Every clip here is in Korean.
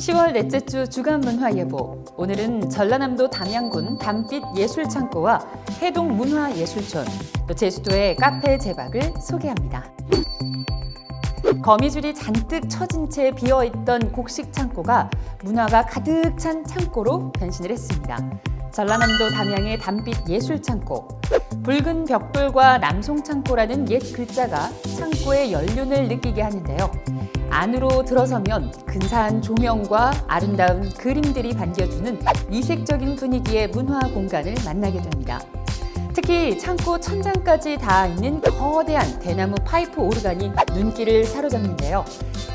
10월 넷째 주 주간 문화 예보. 오늘은 전라남도 담양군 담빛 예술 창고와 해동 문화 예술촌, 또 제주도의 카페 제박을 소개합니다. 거미줄이 잔뜩 처진 채 비어 있던 곡식 창고가 문화가 가득 찬 창고로 변신을 했습니다. 전라남도 담양의 담빛 예술 창고. 붉은 벽돌과 남송 창고라는 옛 글자가 창고의 연륜을 느끼게 하는데요. 안으로 들어서면 근사한 조명과 아름다운 그림들이 반겨주는 이색적인 분위기의 문화 공간을 만나게 됩니다. 특히 창고 천장까지 닿아 있는 거대한 대나무 파이프 오르간이 눈길을 사로잡는데요.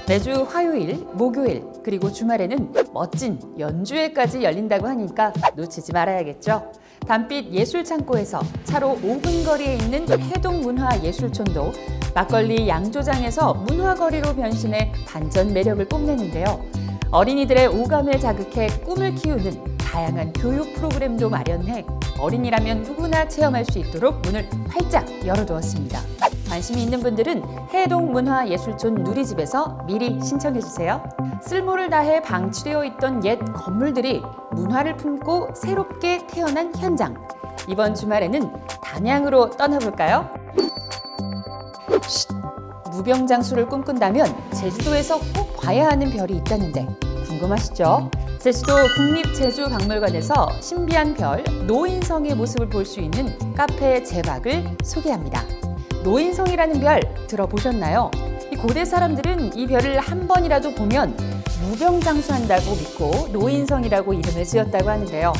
매주 화요일, 목요일, 그리고 주말에는 멋진 연주회까지 열린다고 하니까 놓치지 말아야겠죠. 담빛 예술창고에서 차로 5분 거리에 있는 해동문화예술촌도 막걸리 양조장에서 문화거리로 변신해 반전 매력을 뽐내는데요. 어린이들의 오감을 자극해 꿈을 키우는 다양한 교육 프로그램도 마련해 어린이라면 누구나 체험할 수 있도록 문을 활짝 열어두었습니다. 관심이 있는 분들은 해동문화예술촌 누리집에서 미리 신청해 주세요. 쓸모를 다해 방치되어 있던 옛 건물들이 문화를 품고 새롭게 태어난 현장. 이번 주말에는 담양으로 떠나볼까요? 쉿! 무병장수를 꿈꾼다면 제주도에서 꼭 봐야 하는 별이 있다는데 궁금하시죠? 제주도 국립제주박물관에서 신비한 별 노인성의 모습을 볼 수 있는 카페 제박을 소개합니다. 노인성이라는 별 들어보셨나요? 이 고대 사람들은 이 별을 한 번이라도 보면 무병장수한다고 믿고 노인성이라고 이름을 지었다고 하는데요.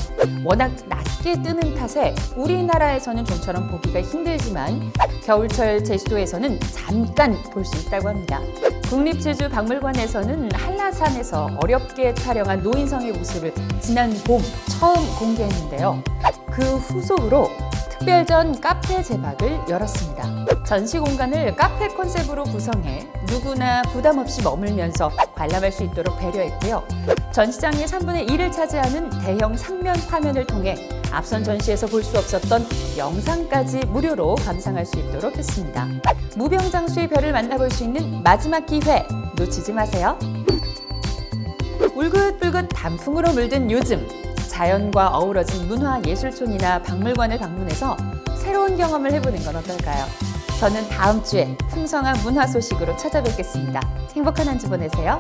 워낙 낮게 뜨는 탓에 우리나라에서는 좀처럼 보기가 힘들지만 겨울철 제주도에서는 잠깐 볼 수 있다고 합니다. 국립제주박물관에서는 한라산에서 어렵게 촬영한 노인성의 모습을 지난 봄 처음 공개했는데요. 그 후속으로 특별전 카페 제박을 열었습니다. 전시 공간을 카페 컨셉으로 구성해 누구나 부담 없이 머물면서 관람할 수 있도록 배려했고요. 전시장의 3분의 1을 차지하는 대형 삼면 화면을 통해 앞선 전시에서 볼 수 없었던 영상까지 무료로 감상할 수 있도록 했습니다. 무병장수의 별을 만나볼 수 있는 마지막 기회 놓치지 마세요. 울긋불긋 단풍으로 물든 요즘 자연과 어우러진 문화예술촌이나 박물관을 방문해서 새로운 경험을 해보는 건 어떨까요? 저는 다음 주에 풍성한 문화 소식으로 찾아뵙겠습니다. 행복한 한 주 보내세요.